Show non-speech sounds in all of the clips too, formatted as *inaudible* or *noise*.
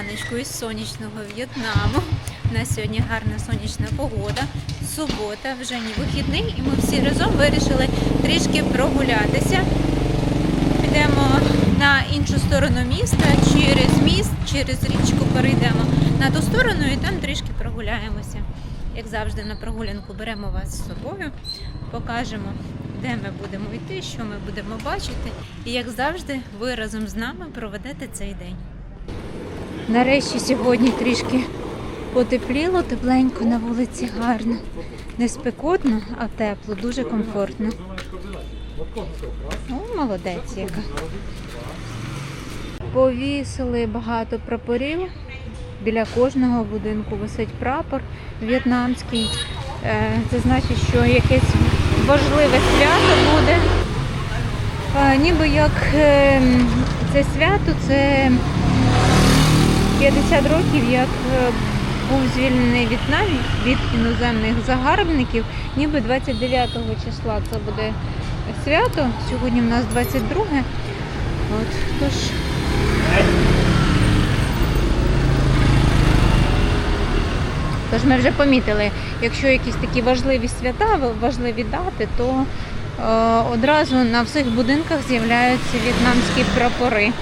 Раночку із сонячного В'єтнаму. У нас сьогодні гарна сонячна погода. Субота, вже не вихідний, і ми всі разом вирішили трішки прогулятися. Підемо на іншу сторону міста, через міст, через річку перейдемо на ту сторону і там трішки прогуляємося. Як завжди, на прогулянку беремо вас з собою, покажемо, де ми будемо йти, що ми будемо бачити. І як завжди, ви разом з нами проведете цей день. Нарешті сьогодні трішки потепліло, тепленько на вулиці гарно. Не спекотно, а тепло, дуже комфортно. О, молодець яка. Повісили багато прапорів. Біля кожного будинку висить прапор в'єтнамський. Е, Це значить, що якесь важливе свято буде. Е, Ніби як е, це свято, це 50 років, як е, був звільнений В'єтнам від іноземних загарбників, ніби 29 числа це буде свято. Сьогодні в нас 22. От, тож Тож ми вже помітили, якщо якісь такі важливі свята, важливі дати, то е, одразу на всіх будинках з'являються в'єтнамські прапори.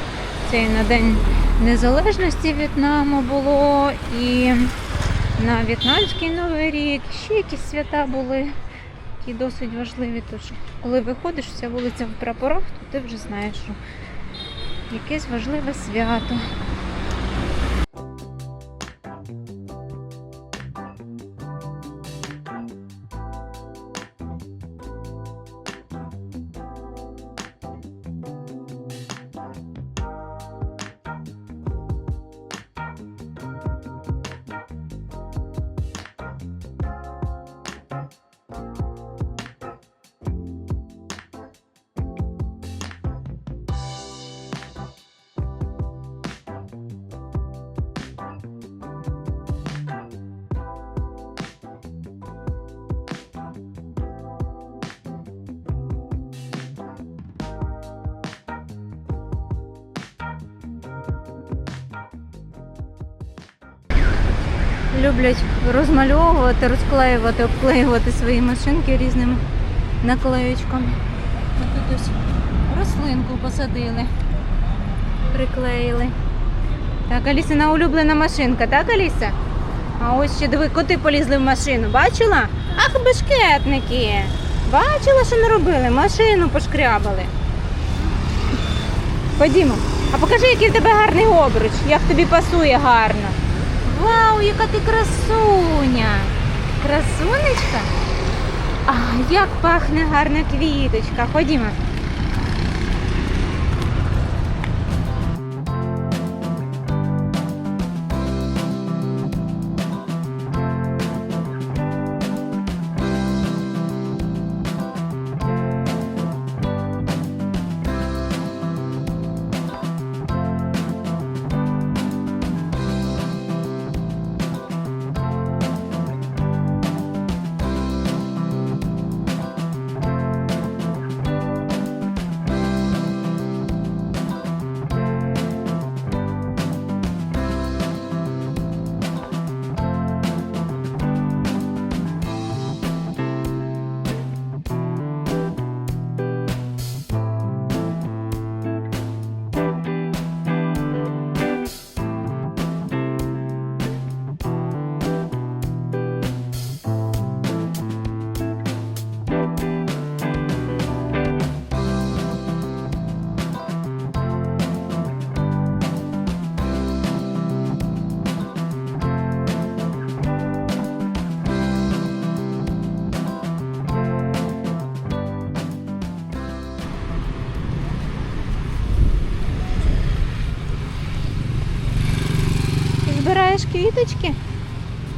Це на День Незалежності В'єтнаму було, і на В'єтнамський Новий рік, ще якісь свята були, які досить важливі. Тож, коли виходиш, вся вулиця в прапорах, то ти вже знаєш, що якесь важливе свято. Люблять розмальовувати, розклеювати, обклеювати свої машинки різними наклеючками. Тут ось рослинку посадили, приклеїли. Так, Алісина улюблена машинка, так, Аліса? А ось ще диви, коти полізли в машину. Бачила? Ах, бешкетники! Бачила, що наробили? Машину пошкрябали. Ходімо. А покажи, який в тебе гарний обруч, як тобі пасує гарно. Вау, яка ти красуня! Красунечка? А, як пахне гарна квіточка. Ходімо.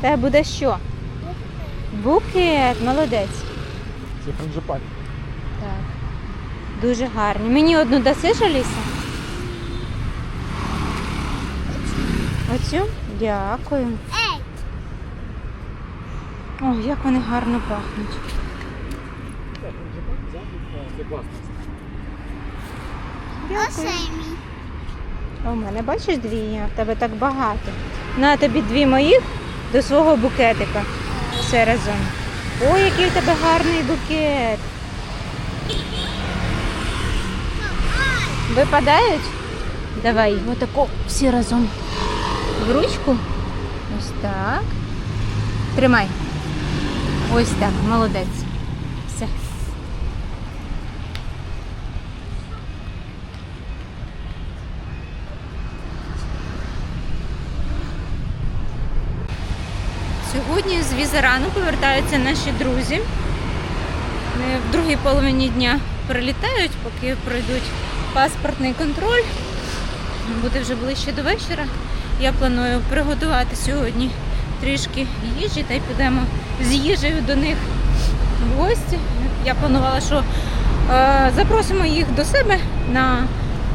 Це буде що? Букет, молодець. Це франжипаль. Так. Дуже гарні. Мені одну дасиш, Аліса? Оцю? Дякую. О, як вони гарно пахнуть. Це класно. Дякую. А у мене бачиш дві, а в тебе так багато. На тобі дві моїх до свого букетика. Все разом. Ой, який у тебе гарний букет. Випадають? Давай, отако всі разом. В ручку. Ось так. Тримай. Ось так, молодець. Все. Сьогодні з Візерану повертаються наші друзі. В другій половині дня прилітають, поки пройдуть паспортний контроль. Буде вже ближче до вечора. Я планую приготувати сьогодні трішки їжі та й підемо з їжею до них в гості. Я планувала, що е, запросимо їх до себе на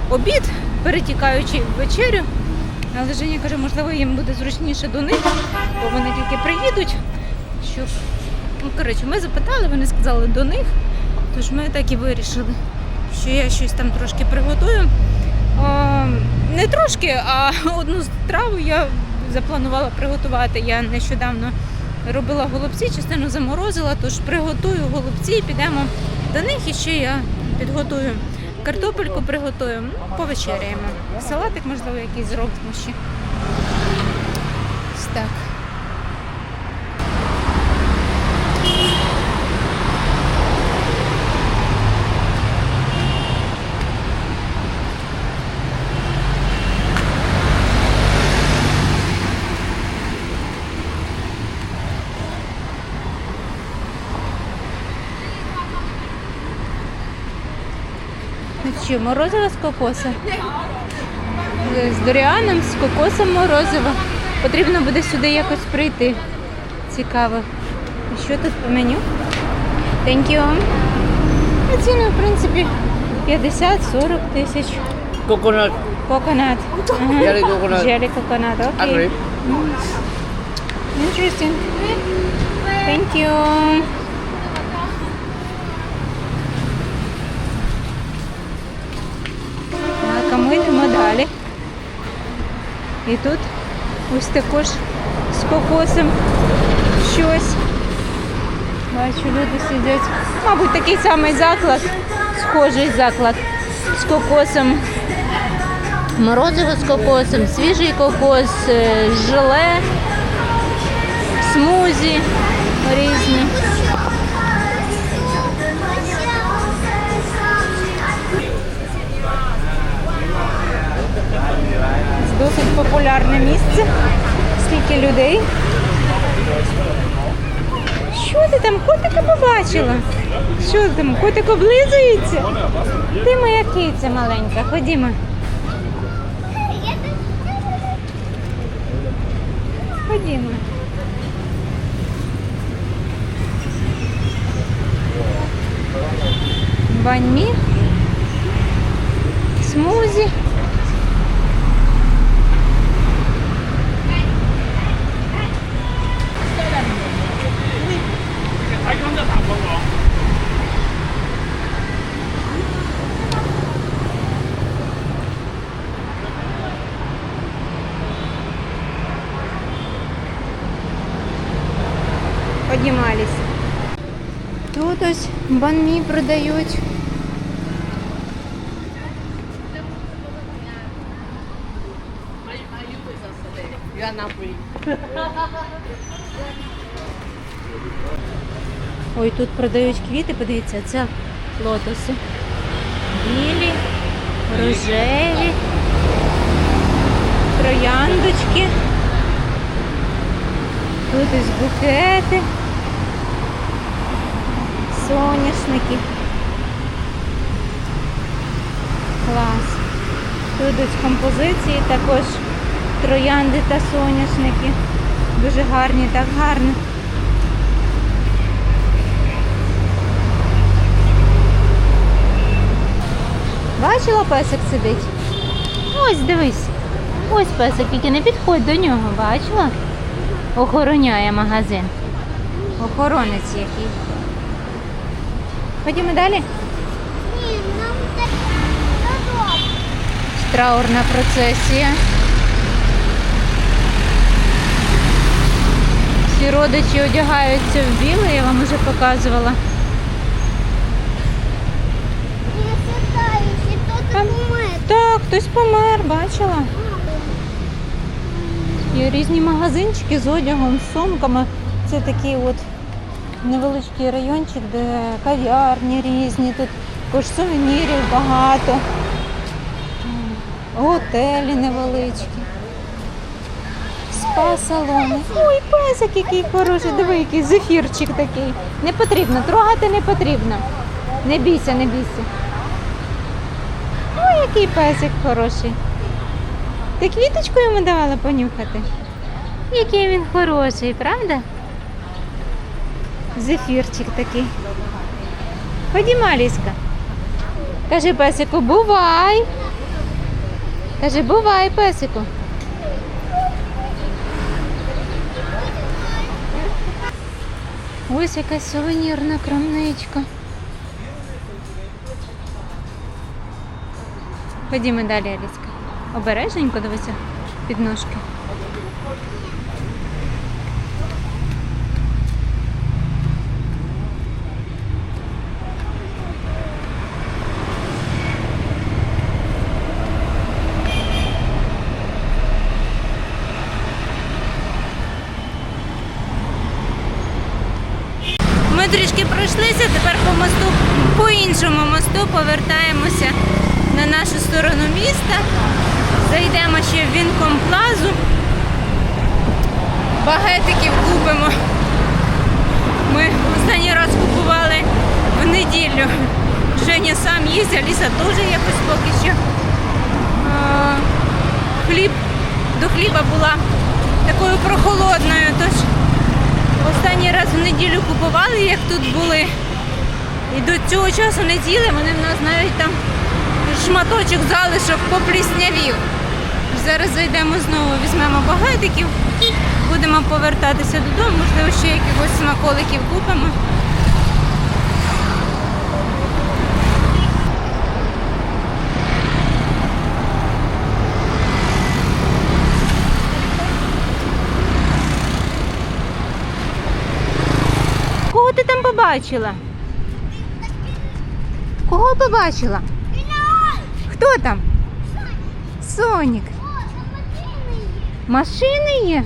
обід, перетікаючи в вечерю. Але Женя каже, можливо, їм буде зручніше до них, бо вони тільки приїдуть. Щоб... Ну, коротше, ми запитали, вони сказали до них. Тож ми так і вирішили, що я щось там трошки приготую. О, не трошки, а *laughs* одну страву я запланувала приготувати. Я нещодавно робила голубці, частину заморозила, тож приготую голубці підемо до них і ще я підготую картопельку, приготуємо, ну, повечеряємо. Салатик, можливо, якийсь зробимо ще. Так. Що, морозиво з кокоса? З доріаном, з кокосом морозиво. Потрібно буде сюди якось прийти. Цікаво. І що тут по меню? Thank you. А ціни, в принципі, 50-40 тисяч. Коконат. Ага. Jelly coconut. Jelly coconut, окей. Interesting. Thank you. І тут ось також з кокосом щось. Бачу, люди сидять. Мабуть, такий самий заклад, схожий заклад з кокосом. Морозиво з кокосом, свіжий кокос, е, желе, смузі різні. Популярне місце. Скільки людей. Що ти там? Котика побачила? Що ти там? Котик облизується? Ти моя киця маленька, ходімо. Ходімо. Баньмі. Смузі. Тут ось банмі продають. Ой, тут продають квіти, подивіться, це лотоси. Білі, рожеві, трояндочки. Тут ось букети, соняшники. Клас. Тут ось композиції також троянди та соняшники. Дуже гарні, так гарно. Бачила, песик сидить? Ось дивись. Ось песик, тільки не підходь до нього, бачила? Охороняє магазин. Охоронець який. Ходімо далі. траурна процесія. Всі родичі одягаються в біле, я вам вже показувала. Так, хтось помер, бачила. Є різні магазинчики з одягом, з сумками. Це такий от невеличкий райончик, де кав'ярні різні, тут також сувенірів багато. Готелі невеличкі. Спа-салони. Ой, песик який хороший, диви, який зефірчик такий. Не потрібно, трогати не потрібно. Не бійся, не бійся. Ой, який песик хороший. Ти квіточку йому давала понюхати? Який він хороший, правда? Зефірчик такий. Ходімо, Аліска. Кажи песику, бувай. Кажи, бувай, песику. Ось якась сувенірна крамничка. Ходімо далі, Аліска. Обережненько дивися під ножки. Ми трішки пройшлися, тепер по мосту, по іншому мосту повертаємося на нашу сторону міста. Зайдемо ще в Вінкомплазу. Багетиків купимо. Ми останній раз купували в неділю. Женя сам їсть, Аліса теж якось поки що. Хліб до хліба була такою прохолодною. Тож останній раз в неділю купували, як тут були. І до цього часу не вони в нас навіть там шматочок залишок попліснявів. Зараз зайдемо знову, візьмемо багатиків, будемо повертатися додому, можливо, ще якихось смаколиків купимо. Кого ти там побачила? Кого побачила? Хто там? Сонік. Машини є?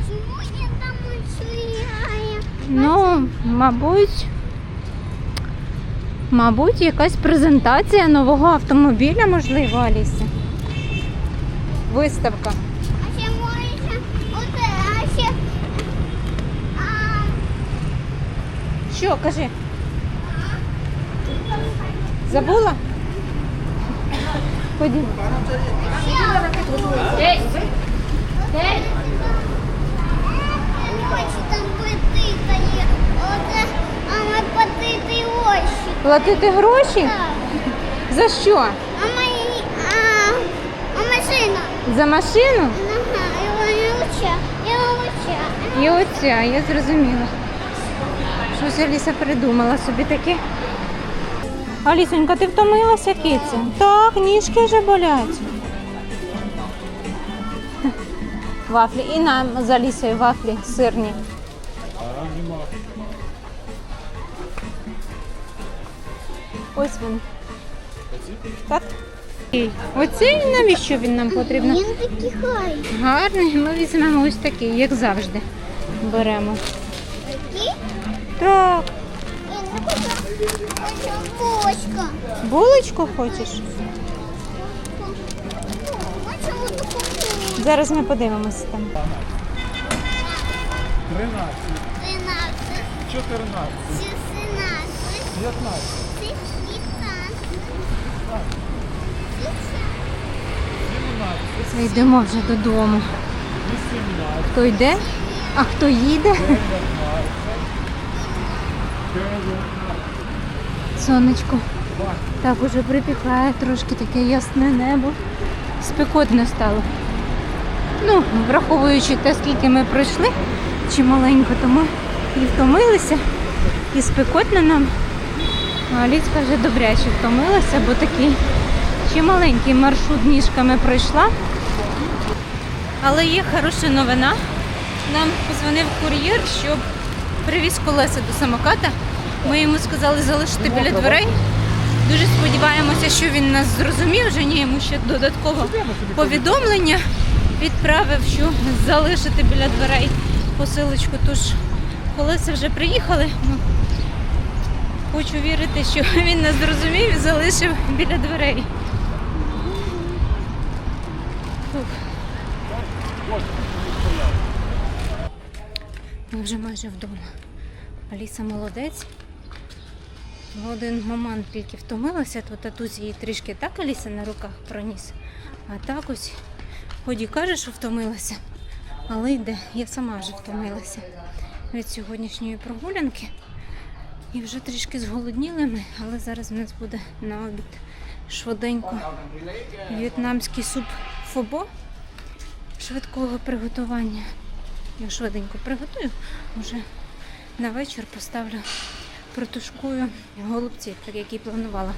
Там шляя. Ну, мабуть. Мабуть, якась презентація нового автомобіля, можливо, Аліса. Виставка. А ще може, а ще, Що, кажи? Забула? Ходімо. Очі там потикає. Оце, а ми потити очі. Платити гроші? Так. За що? А мої, а, а машина. За машину? Ага, його не уча. Його. І оця, я зрозуміла. Щось Аліса придумала собі таке. Алісонька, ти втомилася, киця? Так, ніжки вже болять. Вафлі. І нам з Алісою вафлі сирні. Ось він. Так? Оцей навіщо він нам потрібен? Він такий хай. Гарний, ми візьмемо ось такий, як завжди. Беремо. Такий? Так, бочка. булочку хочеш? Зараз ми подивимося там. 13, 13, 14, 16, 15. 15, Йдемо вже додому. 18, Хто йде, а хто їде? 19, Сонечко. Так уже припікає, трошки таке ясне небо. Спекотно стало. Ну, враховуючи те, скільки ми пройшли, чималенько, то ми і втомилися, і спекотно нам. А Ліцька вже добряче втомилася, бо такий Ще маленький маршрут ніжками пройшла. Але є хороша новина. Нам позвонив кур'єр, щоб привіз колеса до самоката. Ми йому сказали залишити біля дверей. Дуже сподіваємося, що він нас зрозумів. Женя йому ще додатково повідомлення відправив, що залишити біля дверей посилочку. Тож колеса вже приїхали. Ну, Хочу вірити, що *laughs* він нас зрозумів і залишив біля дверей. Ми вже майже вдома. Аліса молодець. Один момент тільки втомилася, то татусь її трішки так Аліса на руках проніс. А так ось, ході каже, що втомилася, але йде. Я сама вже втомилася від сьогоднішньої прогулянки. І вже трішки зголодніли ми, але зараз в нас буде на обід швиденько в'єтнамський суп фобо швидкого приготування. Я швиденько приготую, вже на вечір поставлю протушкую голубці, так як і планувала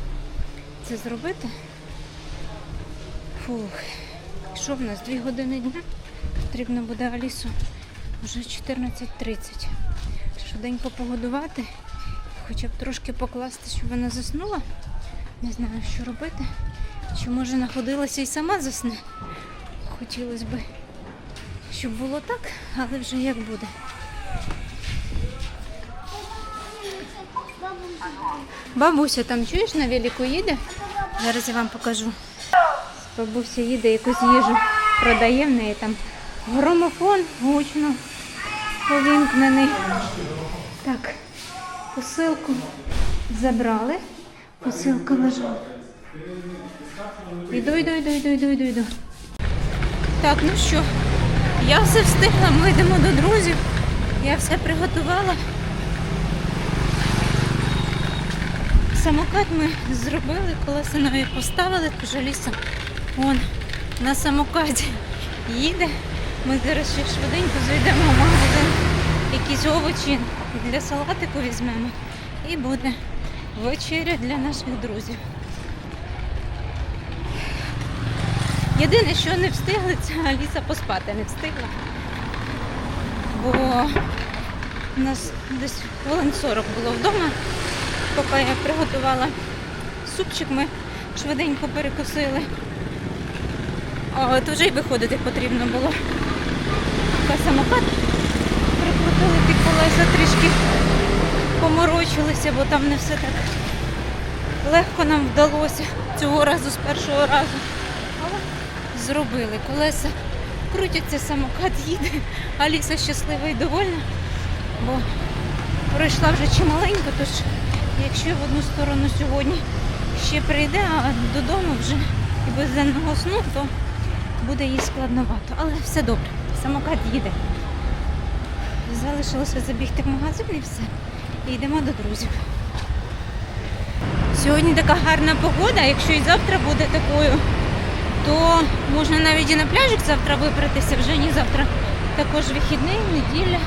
це зробити. Фух. Що в нас? Дві години дня. Потрібно буде Алісу вже 14.30. Швиденько погодувати, хоча б трошки покласти, щоб вона заснула. Не знаю, що робити. Чи може находилася і сама засне. Хотілося б, щоб було так, але вже як буде. Бабуся там чуєш на велику їде? Зараз я вам покажу. Бабуся їде якусь їжу, продає в неї там громофон гучно повімкнений. Так, посилку забрали. Посилка лежала. Іду, йду, йду, йду, йду, йду, йду. Так, ну що, я все встигла, ми йдемо до друзів. Я все приготувала. Самокат ми зробили, колеса нові поставили, тож Аліса вон на самокаті їде. Ми зараз ще швиденько зайдемо в магазин, якісь овочі для салатику візьмемо. І буде вечеря для наших друзів. Єдине, що не встигли, це Аліса поспати не встигла. Бо у нас десь хвилин 40 було вдома. Поки я приготувала супчик, ми швиденько перекусили. То вже й виходити потрібно було. Поки самокат прикрутили ті колеса, трішки поморочилися, бо там не все так легко нам вдалося цього разу з першого разу. Але зробили. Колеса крутяться, самокат їде. Аліса щаслива і довольна, бо пройшла вже чималенько, тож якщо в одну сторону сьогодні ще прийде, а додому вже і без денного сну, то буде їй складновато. Але все добре, самокат їде. Залишилося забігти в магазин і все. І йдемо до друзів. Сьогодні така гарна погода, якщо і завтра буде такою, то можна навіть і на пляжик завтра вибратися, вже ні завтра також вихідний, неділя.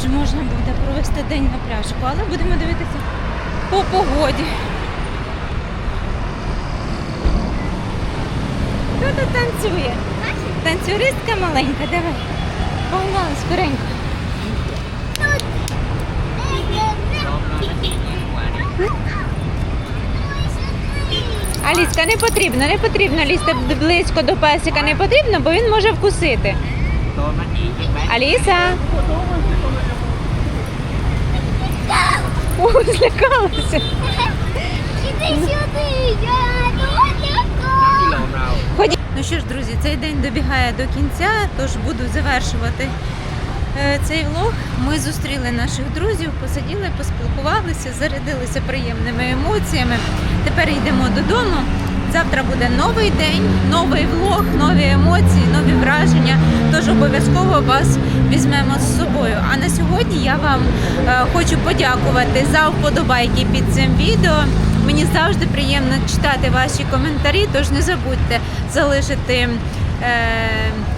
Вже можна буде провести день на пляжику, але будемо дивитися по погоді. Хто тут танцює? Танцюристка маленька, давай. Погнали скоренько. Аліска, не потрібно, не потрібно лізти близько до песика, не потрібно, бо він може вкусити. Аліса. О, злякалася. Іди сюди, я. Ході. Ну що ж, друзі, цей день добігає до кінця, тож буду завершувати е, цей влог. Ми зустріли наших друзів, посиділи, поспілкувалися, зарядилися приємними емоціями. Тепер йдемо додому. Завтра буде новий день, новий влог, нові емоції, нові враження. Тож обов'язково вас візьмемо з собою. А на сьогодні я вам е, хочу подякувати за вподобайки під цим відео. Мені завжди приємно читати ваші коментарі, тож не забудьте залишити е,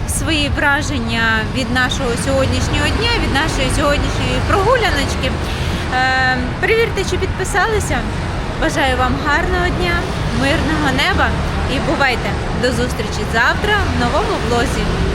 свої враження від нашого сьогоднішнього дня, від нашої сьогоднішньої прогуляночки. Е, перевірте, чи підписалися. Бажаю вам гарного дня, мирного неба і бувайте! До зустрічі завтра в новому влозі.